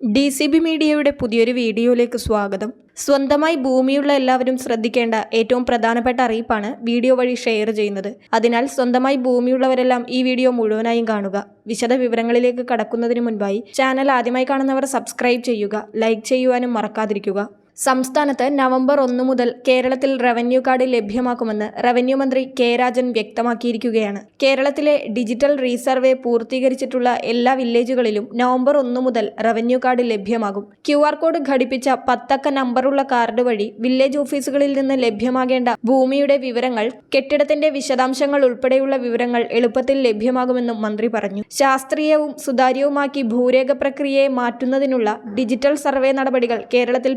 D C B മീഡിയയുടെ പുതിയൊരു വീഡിയോയിലേക്ക് സ്വാഗതം. സ്വന്തമായി ഭൂമിയുള്ള എല്ലാവരും ശ്രദ്ധിക്കേണ്ട ഏറ്റവും പ്രധാനപ്പെട്ട അറിയിപ്പാണ് വീഡിയോ വഴി ഷെയർ ചെയ്യുന്നത്. അതിനാൽ സ്വന്തമായി ഭൂമിയുള്ളവരെല്ലാം ഈ വീഡിയോ മുഴുവനായും കാണുക. വിശദ വിവരങ്ങളിലേക്ക് കടക്കുന്നതിന് മുൻപായി ചാനൽ ആദ്യമായി കാണുന്നവർ സബ്സ്ക്രൈബ് ചെയ്യുക ലൈക്ക് ചെയ്യുവാനും മറക്കാതിരിക്കുക. സംസ്ഥാനത്ത് നവംബർ ഒന്ന് മുതൽ കേരളത്തിൽ റവന്യൂ കാർഡ് ലഭ്യമാക്കുമെന്ന് റവന്യൂ മന്ത്രി കെ രാജൻ വ്യക്തമാക്കിയിരിക്കുകയാണ്. കേരളത്തിലെ ഡിജിറ്റൽ റീസർവേ പൂർത്തീകരിച്ചിട്ടുള്ള എല്ലാ വില്ലേജുകളിലും നവംബർ ഒന്ന് മുതൽ റവന്യൂ കാർഡ് ലഭ്യമാകും. ക്യു കോഡ് ഘടിപ്പിച്ച പത്തക്ക നമ്പറുള്ള കാർഡ് വഴി വില്ലേജ് ഓഫീസുകളിൽ നിന്ന് ലഭ്യമാകേണ്ട ഭൂമിയുടെ വിവരങ്ങൾ കെട്ടിടത്തിന്റെ വിശദാംശങ്ങൾ ഉൾപ്പെടെയുള്ള വിവരങ്ങൾ എളുപ്പത്തിൽ ലഭ്യമാകുമെന്നും മന്ത്രി പറഞ്ഞു. ശാസ്ത്രീയവും സുതാര്യവുമാക്കി ഭൂരേഖ പ്രക്രിയയെ മാറ്റുന്നതിനുള്ള ഡിജിറ്റൽ സർവേ നടപടികൾ കേരളത്തിൽ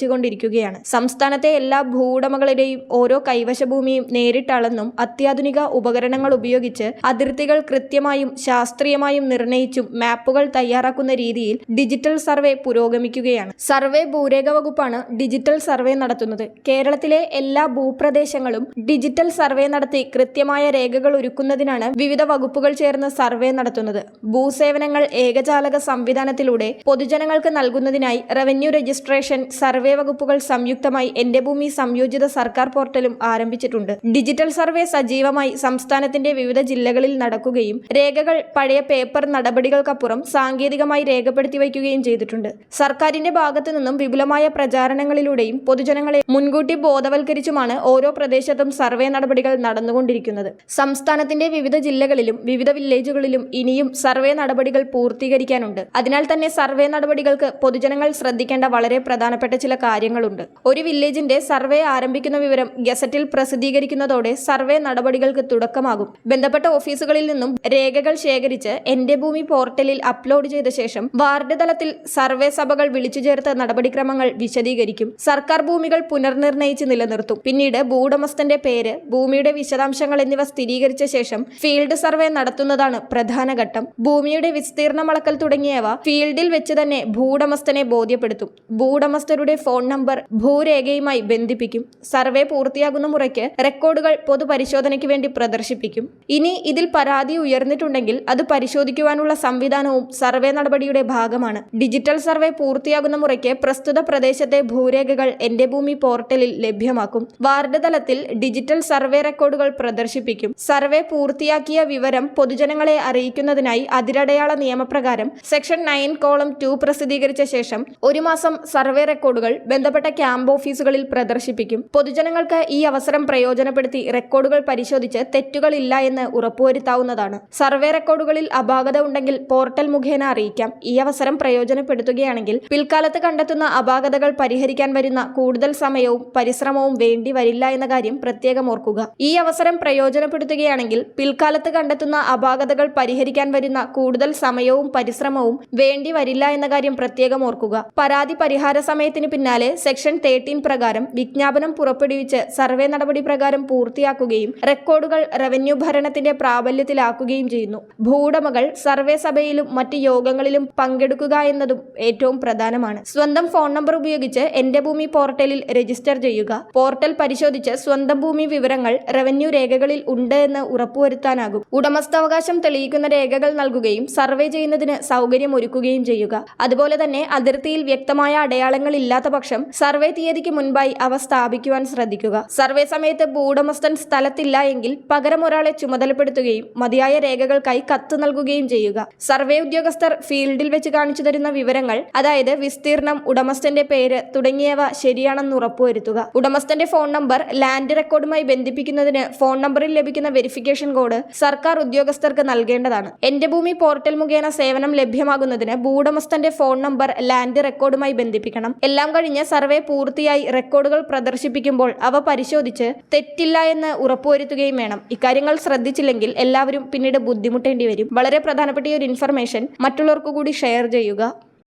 പുരോഗമിച്ചുകൊണ്ടിരിക്കുകയാണ് സംസ്ഥാനത്തെ എല്ലാ ഭൂവുടമകളുടെയും ഓരോ കൈവശ ഭൂമിയും നേരിട്ടളന്നും അത്യാധുനിക ഉപകരണങ്ങൾ ഉപയോഗിച്ച് അതിർത്തികൾ കൃത്യമായും ശാസ്ത്രീയമായും നിർണയിച്ചും മാപ്പുകൾ തയ്യാറാക്കുന്ന രീതിയിൽ ഡിജിറ്റൽ സർവേ പുരോഗമിക്കുകയാണ്. സർവേ ഭൂരേഖ വകുപ്പാണ് ഡിജിറ്റൽ സർവേ നടത്തുന്നത്. കേരളത്തിലെ എല്ലാ ഭൂപ്രദേശങ്ങളും ഡിജിറ്റൽ സർവേ നടത്തി കൃത്യമായ രേഖകൾ ഒരുക്കുന്നതിനാണ് വിവിധ വകുപ്പുകൾ ചേർന്ന് സർവേ നടത്തുന്നത്. ഭൂസേവനങ്ങൾ ഏകജാലക സംവിധാനത്തിലൂടെ പൊതുജനങ്ങൾക്ക് നൽകുന്നതിനായി റവന്യൂ രജിസ്ട്രേഷൻ സർവേ വകുപ്പുകൾ സംയുക്തമായി എന്റെ ഭൂമി സംയോജിത സർക്കാർ പോർട്ടലും ആരംഭിച്ചിട്ടുണ്ട്. ഡിജിറ്റൽ സർവേ സജീവമായി സംസ്ഥാനത്തിന്റെ വിവിധ ജില്ലകളിൽ നടക്കുകയും രേഖകൾ പഴയ പേപ്പർ നടപടികൾക്കപ്പുറം സാങ്കേതികമായി രേഖപ്പെടുത്തി വയ്ക്കുകയും ചെയ്തിട്ടുണ്ട്. സർക്കാരിന്റെ ഭാഗത്തു നിന്നും വിപുലമായ പ്രചാരണങ്ങളിലൂടെയും പൊതുജനങ്ങളെ മുൻകൂട്ടി ബോധവൽക്കരിച്ചുമാണ് ഓരോ പ്രദേശത്തും സർവേ നടപടികൾ നടന്നുകൊണ്ടിരിക്കുന്നത്. സംസ്ഥാനത്തിന്റെ വിവിധ ജില്ലകളിലും വിവിധ വില്ലേജുകളിലും ഇനിയും സർവേ നടപടികൾ പൂർത്തീകരിക്കാനുണ്ട്. അതിനാൽ തന്നെ സർവേ നടപടികൾക്ക് പൊതുജനങ്ങൾ ശ്രദ്ധിക്കേണ്ട വളരെ പ്രധാനപ്പെട്ട ചില കാര്യങ്ങളുണ്ട്. ഒരു വില്ലേജിന്റെ സർവേ ആരംഭിക്കുന്ന വിവരം ഗസറ്റിൽ പ്രസിദ്ധീകരിക്കുന്നതോടെ സർവേ നടപടികൾക്ക് തുടക്കമാകും. ബന്ധപ്പെട്ട ഓഫീസുകളിൽ നിന്നും രേഖകൾ ശേഖരിച്ച് എന്റെ ഭൂമി പോർട്ടലിൽ അപ്ലോഡ് ചെയ്ത ശേഷം വാർഡ് തലത്തിൽ സർവേ സഭകൾ വിളിച്ചു ചേർത്ത് നടപടിക്രമങ്ങൾ വിശദീകരിക്കും. സർക്കാർ ഭൂമികൾ പുനർനിർണയിച്ച് നിലനിർത്തും. പിന്നീട് ഭൂവുടമസ്ഥന്റെ പേര് ഭൂമിയുടെ വിശദാംശങ്ങൾ എന്നിവ സ്ഥിരീകരിച്ച ശേഷം ഫീൽഡ് സർവേ നടത്തുന്നതാണ് പ്രധാന ഘട്ടം. ഭൂമിയുടെ വിസ്തീർണം അളക്കൽ തുടങ്ങിയവ ഫീൽഡിൽ വെച്ച് തന്നെ ഭൂവുടമസ്ഥനെ ബോധ്യപ്പെടുത്തും. ഭൂവുടമസ്ഥരുടെ ഫോൺ നമ്പർ ഭൂരേഖയുമായി ബന്ധിപ്പിക്കും. സർവേ പൂർത്തിയാകുന്ന മുറയ്ക്ക് റെക്കോർഡുകൾ പൊതുപരിശോധനയ്ക്ക് വേണ്ടി പ്രദർശിപ്പിക്കും. ഇനി ഇതിൽ പരാതി ഉയർന്നിട്ടുണ്ടെങ്കിൽ അത് പരിശോധിക്കുവാനുള്ള സംവിധാനവും സർവേ നടപടിയുടെ ഭാഗമാണ്. ഡിജിറ്റൽ സർവേ പൂർത്തിയാകുന്ന മുറയ്ക്ക് പ്രസ്തുത പ്രദേശത്തെ ഭൂരേഖകൾ എന്റെ ഭൂമി പോർട്ടലിൽ ലഭ്യമാക്കും. വാർഡ് തലത്തിൽ ഡിജിറ്റൽ സർവേ റെക്കോർഡുകൾ പ്രദർശിപ്പിക്കും. സർവേ പൂർത്തിയാക്കിയ വിവരം പൊതുജനങ്ങളെ അറിയിക്കുന്നതിനായി അതിരടയാള നിയമപ്രകാരം സെക്ഷൻ നയൻ കോളം ടു പ്രസിദ്ധീകരിച്ച ശേഷം ഒരു മാസം സർവേ റെക്കോർഡുകൾ ബന്ധപ്പെട്ട ക്യാമ്പ് ഓഫീസുകളിൽ പ്രദർശിപ്പിക്കും. പൊതുജനങ്ങൾക്ക് ഈ അവസരം പ്രയോജനപ്പെടുത്തി റെക്കോർഡുകൾ പരിശോധിച്ച് തെറ്റുകളില്ല എന്ന് ഉറപ്പുവരുത്താവുന്നതാണ്. സർവേ റെക്കോർഡുകളിൽ അപാകത ഉണ്ടെങ്കിൽ പോർട്ടൽ മുഖേന അറിയിക്കാം. ഈ അവസരം പ്രയോജനപ്പെടുത്തുകയാണെങ്കിൽ പിൽക്കാലത്ത് കണ്ടെത്തുന്ന അപാകതകൾ പരിഹരിക്കാൻ വരുന്ന കൂടുതൽ സമയവും പരിശ്രമവും വേണ്ടി വരില്ല എന്ന കാര്യം പ്രത്യേകം ഓർക്കുക. ഈ അവസരം പ്രയോജനപ്പെടുത്തുകയാണെങ്കിൽ പിൽക്കാലത്ത് കണ്ടെത്തുന്ന അപാകതകൾ പരിഹരിക്കാൻ വരുന്ന കൂടുതൽ സമയവും പരിശ്രമവും വേണ്ടി വരില്ല എന്ന കാര്യം പ്രത്യേകം ഓർക്കുക. പരാതി പരിഹാര സമയത്തിന് പിന്നാലെ സെക്ഷൻ തേർട്ടീൻ പ്രകാരം വിജ്ഞാപനം പുറപ്പെടുവിച്ച് സർവേ നടപടി പ്രകാരം പൂർത്തിയാക്കുകയും റെക്കോർഡുകൾ റവന്യൂ ഭരണത്തിന്റെ പ്രാബല്യത്തിലാക്കുകയും ചെയ്യുന്നു. ഭൂവുടമകൾ സർവേ സഭയിലും മറ്റ് യോഗങ്ങളിലും പങ്കെടുക്കുക എന്നതും ഏറ്റവും പ്രധാനമാണ്. സ്വന്തം ഫോൺ നമ്പർ ഉപയോഗിച്ച് എന്റെ ഭൂമി പോർട്ടലിൽ രജിസ്റ്റർ ചെയ്യുക പോർട്ടൽ പരിശോധിച്ച് സ്വന്തം ഭൂമി വിവരങ്ങൾ റവന്യൂ രേഖകളിൽ ഉണ്ട് എന്ന് ഉറപ്പുവരുത്താനാകും. ഉടമസ്ഥാവകാശം തെളിയിക്കുന്ന രേഖകൾ നൽകുകയും സർവേ ചെയ്യുന്നതിന് സൗകര്യം ഒരുക്കുകയും ചെയ്യുക. അതുപോലെ തന്നെ അതിർത്തിയിൽ വ്യക്തമായ അടയാളങ്ങൾ ഇല്ലാത്ത പക്ഷം സർവേ തീയതിക്ക് മുൻപായി അവ സ്ഥാപിക്കുവാൻ ശ്രദ്ധിക്കുക. സർവേ സമയത്ത് ഭൂവുടമസ്ഥൻ സ്ഥലത്തില്ല എങ്കിൽ പകരം ഒരാളെ ചുമതലപ്പെടുത്തുകയും മതിയായ രേഖകൾക്കായി കത്ത് നൽകുകയും ചെയ്യുക. സർവേ ഉദ്യോഗസ്ഥർ ഫീൽഡിൽ വെച്ച് കാണിച്ചു തരുന്ന വിവരങ്ങൾ അതായത് വിസ്തീർണം ഉടമസ്ഥന്റെ പേര് തുടങ്ങിയവ ശരിയാണെന്ന് ഉറപ്പുവരുത്തുക. ഉടമസ്ഥന്റെ ഫോൺ നമ്പർ ലാൻഡ് റെക്കോർഡുമായി ബന്ധിപ്പിക്കുന്നതിന് ഫോൺ നമ്പറിൽ ലഭിക്കുന്ന വെരിഫിക്കേഷൻ കോഡ് സർക്കാർ ഉദ്യോഗസ്ഥർക്ക് നൽകേണ്ടതാണ്. എന്റെ ഭൂമി പോർട്ടൽ മുഖേന സേവനം ലഭ്യമാകുന്നതിന് ഭൂവുടമസ്ഥന്റെ ഫോൺ നമ്പർ ലാൻഡ് റെക്കോർഡുമായി ബന്ധിപ്പിക്കണം. എല്ലാം കഴിഞ്ഞ് സർവേ പൂർത്തിയായി റെക്കോർഡുകൾ പ്രദർശിപ്പിക്കുമ്പോൾ അവ പരിശോധിച്ച് തെറ്റില്ല എന്ന് ഉറപ്പുവരുത്തുകയും വേണം. ഇക്കാര്യങ്ങൾ ശ്രദ്ധിച്ചില്ലെങ്കിൽ എല്ലാവരും പിന്നീട് ബുദ്ധിമുട്ടേണ്ടി വരും വളരെ പ്രധാനപ്പെട്ട ഈ ഒരു ഇൻഫർമേഷൻ മറ്റുള്ളവർക്കു കൂടി ഷെയർ ചെയ്യുക.